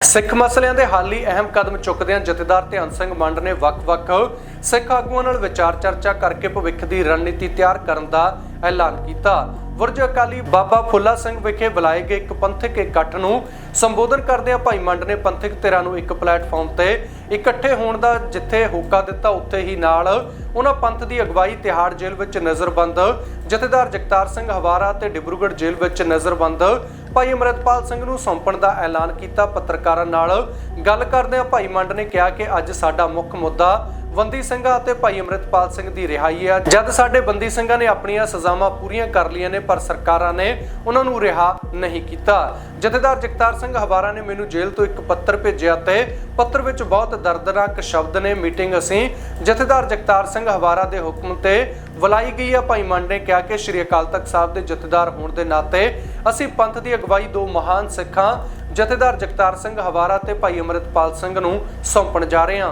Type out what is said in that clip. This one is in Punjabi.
ਸਿੱਖ ਮਸਲਿਆਂ ਦੇ ਹੱਲ ਲਈ ਅਹਿਮ ਕਦਮ ਚੁੱਕਦਿਆਂ ਜਥੇਦਾਰ ਧਿਆਨ ਸਿੰਘ ਮੰਡ ਨੇ ਵੱਖ-ਵੱਖ ਸਿੱਖ ਆਗੂਆਂ ਨਾਲ ਵਿਚਾਰ ਚਰਚਾ ਕਰਕੇ ਭਵਿੱਖ ਦੀ ਰਣਨੀਤੀ ਤਿਆਰ ਕਰਨ ਦਾ ਐਲਾਨ ਕੀਤਾ। ਵਰਜ ਅਕਾਲੀ ਬਾਬਾ ਫੁੱਲਾ ਸਿੰਘ ਵਿਖੇ ਬੁਲਾਏ ਗਏ ਇੱਕ ਪੰਥਕ ਇਕੱਠ ਨੂੰ ਸੰਬੋਧਨ ਕਰਦਿਆਂ ਭਾਈ ਮੰਡ ਨੇ ਪੰਥਕ ਧਿਰਾਂ ਨੂੰ ਇੱਕ ਪਲੇਟਫਾਰਮ ਤੇ ਇਕੱਠੇ ਹੋਣ ਦਾ ਜਿੱਥੇ ਹੋਕਾ ਦਿੱਤਾ, ਉੱਥੇ ਹੀ ਨਾਲ ਉਹਨਾਂ ਪੰਥ ਦੀ ਅਗਵਾਈ ਤਿਹਾੜ ਜੇਲ੍ਹ ਵਿੱਚ ਨਜ਼ਰਬੰਦ, ਜਥੇਦਾਰ ਜਗਤਾਰ ਸਿੰਘ ਹਵਾਰਾ ਤੇ ਡਿਬਰੂਗੜ੍ਹ ਜੇਲ੍ਹ ਵਿੱਚ ਨਜ਼ਰਬੰਦ ਭਾਈ ਅਮਰਿਤਪਾਲ ਸਿੰਘ ਨੂੰ ਸੌਂਪਣ ਦਾ ਐਲਾਨ ਕੀਤਾ। ਪੱਤਰਕਾਰਾਂ ਨਾਲ ਗੱਲ ਕਰਦਿਆਂ ਭਾਈ ਮੰਡ ਨੇ ਕਿਹਾ ਕਿ ਅੱਜ ਸਾਡਾ ਮੁੱਖ ਮੁੱਦਾ ਬੰਦੀ ਸਿੰਘਾਂ ਅਤੇ ਭਾਈ ਅਮਰਿਤਪਾਲ ਸਿੰਘ ਦੀ ਰਿਹਾਈ ਹੈ। ਜਦ ਸਾਡੇ ਬੰਦੀ ਸਿੰਘਾਂ ਨੇ ਆਪਣੀਆਂ ਸਜ਼ਾਵਾਂ ਪੂਰੀਆਂ ਕਰ ਲਈਆਂ ਨੇ, ਪਰ ਸਰਕਾਰਾਂ ਨੇ ਉਹਨਾਂ ਨੂੰ ਰਿਹਾ ਨਹੀਂ ਕੀਤਾ। ਜਥੇਦਾਰ ਜਗਤਾਰ ਸਿੰਘ ਹਵਾਰਾ ਨੇ ਮੈਨੂੰ ਜੇਲ੍ਹ ਤੋਂ ਇੱਕ ਪੱਤਰ ਭੇਜਿਆ ਤੇ ਪੱਤਰ ਵਿੱਚ ਬਹੁਤ ਦਰਦਨਾਕ ਸ਼ਬਦ ਨੇ, ਮੀਟਿੰਗ ਅਸੀਂ ਜਥੇਦਾਰ ਜਗਤਾਰ ਸਿੰਘ ਹਵਾਰਾ ਦੇ ਹੁਕਮ ਤੇ ਬੁਲਾਈ ਗਈ ਆ ਭਾਈ ਮੰਡ ਨੇ ਕਿਹਾ ਕਿ ਸ਼੍ਰੀ ਅਕਾਲ ਤਖਤ ਸਾਹਿਬ ਦੇ ਜਥੇਦਾਰ ਹੋਣ ਦੇ ਨਾਤੇ ਅਸੀਂ ਪੰਥ ਦੀ ਅਗਵਾਈ ਦੋ ਮਹਾਨ ਸਿੱਖਾਂ ਜਥੇਦਾਰ ਜਗਤਾਰ ਸਿੰਘ ਹਵਾਰਾ ਤੇ ਭਾਈ ਅਮਰਿਤਪਾਲ ਸਿੰਘ ਨੂੰ ਸੌਂਪਣ ਜਾ ਰਹੇ ਹਾਂ।